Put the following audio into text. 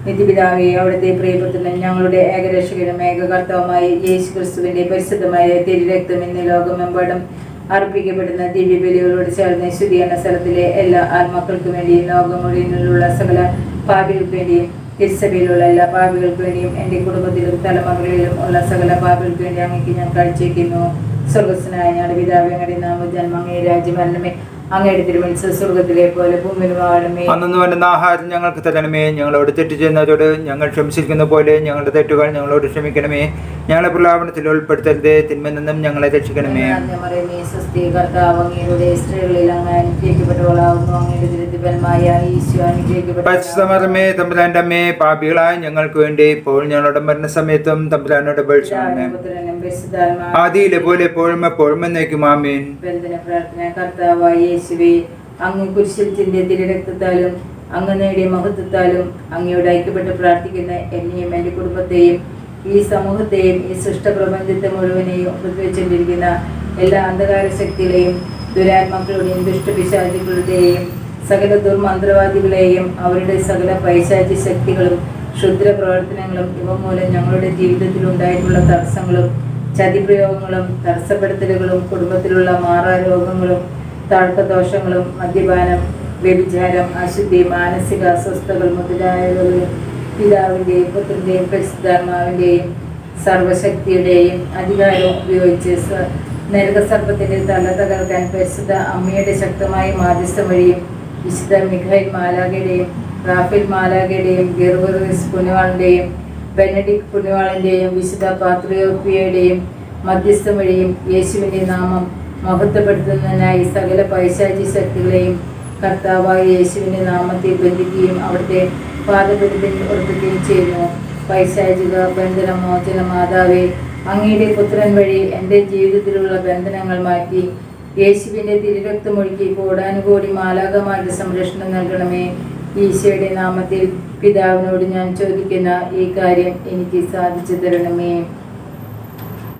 നിത്യപിതാവെ അവിടുത്തെ പ്രിയപുത്രനും ഞങ്ങളുടെ ഏകരക്ഷകനും ഏകകർത്താവുമായ യേശു ക്രിസ്തുവിന്റെ പരിശുദ്ധമായ തിരുരക്തം എന്നീ ലോകമെമ്പാടും അർപ്പിക്കപ്പെടുന്ന ദിവ്യബലികളോട് ചേർന്ന് ശുദ്ധീകരണ സ്ഥലത്തിലെ എല്ലാ ആത്മാക്കൾക്കും വേണ്ടിയും ലോകം മുഴുവനുള്ള സകല പാപികൾക്ക് വേണ്ടിയും തിരുസഭയിലുള്ള എല്ലാ പാപികൾക്ക് വേണ്ടിയും എന്റെ കുടുംബത്തിലും തലമുറകളിലും ഉള്ള സകല പാപികൾക്ക് വേണ്ടി അങ്ങേക്ക് ഞാൻ കാഴ്ചയ്ക്കുന്നു സ്വർഗസ്നായ ഞങ്ങളുടെ പിതാവ് ഞങ്ങളുടെ നാമ ജന്മ രാജ്യമരണമേ അങ്ങയുടെ സ്വർഗത്തിലെ പോലെ അന്നു ആഹാരം ഞങ്ങൾക്ക് തരണമേ. ഞങ്ങളോട് തെറ്റ് ചെയ്യുന്നവരോട് ഞങ്ങൾ ക്ഷമിച്ചിരിക്കുന്ന പോലെ ഞങ്ങളുടെ തെറ്റുകൾ ഞങ്ങളോട് ക്ഷമിക്കണമേ. ഞങ്ങളെ പ്രലാപനത്തിൽ ഉൾപ്പെടുത്തരുത്. തിന്മ നിന്നും ഞങ്ങളെ രക്ഷിക്കണമേ. സ്വസ്തി കർത്താവ് അങ്ങയുടെ സ്ത്രീകളിൽ അങ്ങ് അനുഗ്രഹിക്കപ്പെട്ടവളാവുന്നു. അങ്ങയുടെ ദുരിതഫലമായ ഈശോ അമ്മേ പാപികളായ ഞങ്ങൾക്ക് വേണ്ടി ഇപ്പോൾ ഞങ്ങളുടെ മരണസമയത്തും തമ്പുരാനോട് പരിശുദ്ധാത്മാ ആദിയിലെ പോലെ എപ്പോഴും എപ്പോഴും എന്നേക്കും ആമീൻ. ബന്ധന പ്രാർത്ഥന കർത്താവായ യേശുവേ അങ്ങ് കുരിശിൽ ചിന്തിയ തിരുരക്തത്താലും അങ്ങ് നേടിയ മഹത്വത്താലും അങ്ങയോട് ഐക്യപ്പെട്ട് പ്രാർത്ഥിക്കുന്ന എന്നെയും എന്റെ കുടുംബത്തെയും ഈ സമൂഹത്തെയും ഈ സൃഷ്ടപ്രപഞ്ചത്തെ മുഴുവനെയും ഉപദ്രവിച്ചുകൊണ്ടിരിക്കുന്ന എല്ലാ അന്ധകാര ശക്തികളെയും ദുരാത്മാക്കളുടെയും ദുഷ്ടപിശാചികളുടെയും സകല ദുർമന്ത്രവാദികളെയും അവരുടെ സകല പൈശാചി ശക്തികളും ക്ഷുദ്ര പ്രവർത്തനങ്ങളും ഇവ മൂലം ഞങ്ങളുടെ ജീവിതത്തിൽ ഉണ്ടായിട്ടുള്ള തടസ്സങ്ങളും ചതിപ്രയോഗങ്ങളും തടസ്സപ്പെടുത്തലുകളും കുടുംബത്തിലുള്ള മാറാ രോഗങ്ങളും താഴ്ക്കദോഷങ്ങളും മദ്യപാനം വ്യഭിചാരം അശുദ്ധി മാനസിക അസ്വസ്ഥകൾ മുതലായവയും പിതാവിന്റെയും പുത്രന്റെയും പരിശുദ്ധാത്മാവിന്റെയും സർവശക്തിയുടെയും അധികാരം ഉപയോഗിച്ച് നരകസർപ്പത്തിന്റെ തല തകർക്കാൻ പരിശുദ്ധ അമ്മയുടെ ശക്തമായ മാധ്യസ്ഥം വഴിയും വിശുദ്ധ മിഖൈൽ മാലാഖയുടെയും റാഫേൽ മാലാഖയുടെയും ഗിർവറിസ് പുനവാളിന്റെയും ബെനഡിക് പുണ്യവാളിന്റെയും വിശുദ്ധ പാത്രിയോപ്പിയയുടെയും മധ്യസ്ഥം വഴിയും യേശുവിന്റെ നാമം മഹത്വപ്പെടുത്തുന്നതിനായി സകല പൈശാചി ശക്തികളെയും കർത്താവായ യേശുവിന്റെ നാമത്തെ ബന്ധിക്കുകയും അവിടുത്തെ പാദപീഠത്തിൽ ഉറപ്പിക്കുകയും ചെയ്യുന്നു. പൈശാചിക ബന്ധന മോചന മാതാവേ അങ്ങയുടെ പുത്രൻ വഴി എന്റെ ജീവിതത്തിലുള്ള ബന്ധനങ്ങൾ മാറ്റി യേശുവിന്റെ തിരുരക്തമൊഴുക്കി കോടാനുകോടി മാലാകമായിട്ട് സംരക്ഷണം നൽകണമേ. ഈശോയുടെ നാമത്തിൽ പിതാവിനോട് ഞാൻ ചോദിക്കുന്ന ഈ കാര്യം എനിക്ക് സാധിച്ചു തരണമേ.